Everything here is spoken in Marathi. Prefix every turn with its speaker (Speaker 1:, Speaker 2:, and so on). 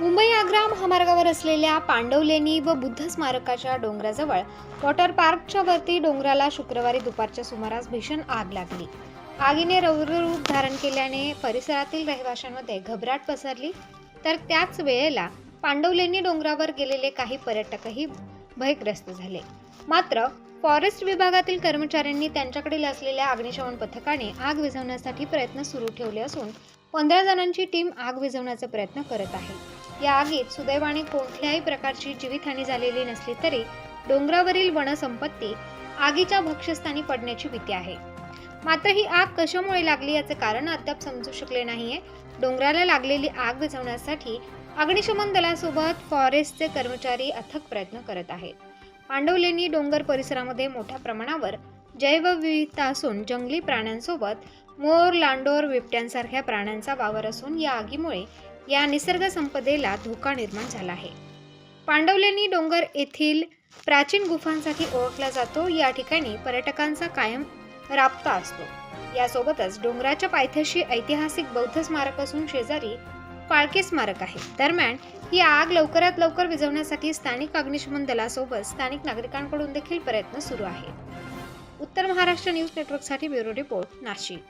Speaker 1: मुंबई आग्रा महामार्गावर असलेल्या पांडवलेणी व बुद्ध स्मारकाच्या डोंगराजवळ वॉटर पार्कच्या वरती डोंगराला शुक्रवारी दुपारच्या सुमारास भीषण आग लागली. आगीने रौद्ररूप धारण केल्याने परिसरातील रहिवाशांमध्ये घबराट पसरली. तर त्याच वेळेला पांडवलेणी डोंगरावर गेलेले काही पर्यटकही भयग्रस्त झाले. मात्र फॉरेस्ट विभागातील कर्मचाऱ्यांनी त्यांच्याकडील असलेल्या अग्निशमन पथकाने आग विझवण्यासाठी प्रयत्न सुरू ठेवले असून पंधरा जणांची टीम आग विझवण्याचा प्रयत्न करत आहे. या आगीत सुदैवाने कोणत्याही प्रकारची जीवितहानी झालेली नसली तरी डोंगरावरील वनसंपत्ती आगीच्या भक्ष्यस्थानी पडण्याची भीती आहे. मात्र ही आग कशामुळे लागली याचे कारण अद्याप समजू शकले नाहीये. डोंगराला लागलेली आग विझवण्यासाठी अग्निशमन दलासोबत फॉरेस्टचे कर्मचारी अथक प्रयत्न करत आहेत. पांडवलेणी डोंगर परिसरामध्ये मोठ्या प्रमाणावर जैवविविधता असून जंगली प्राण्यांसोबत मोर लांडोर बिबट्यांसारख्या प्राण्यांचा वावर असून या आगीमुळे या निसर्ग संपदेला धोका निर्माण झाला आहे. पांडवलेणी डोंगर येथील प्राचीन गुफांसाठी ओळखला जातो. या ठिकाणी पर्यटकांचा कायम राबता असतो. यासोबतच डोंगराच्या पायथ्याशी ऐतिहासिक बौद्ध स्मारक असून शेजारी फाळके स्मारक आहे. दरम्यान ही आग लवकरात लवकर विझवण्यासाठी स्थानिक अग्निशमन दलासोबत स्थानिक नागरिकांकडून देखील प्रयत्न सुरू आहेत. उत्तर महाराष्ट्र न्यूज नेटवर्कसाठी ब्युरो रिपोर्ट नाशिक.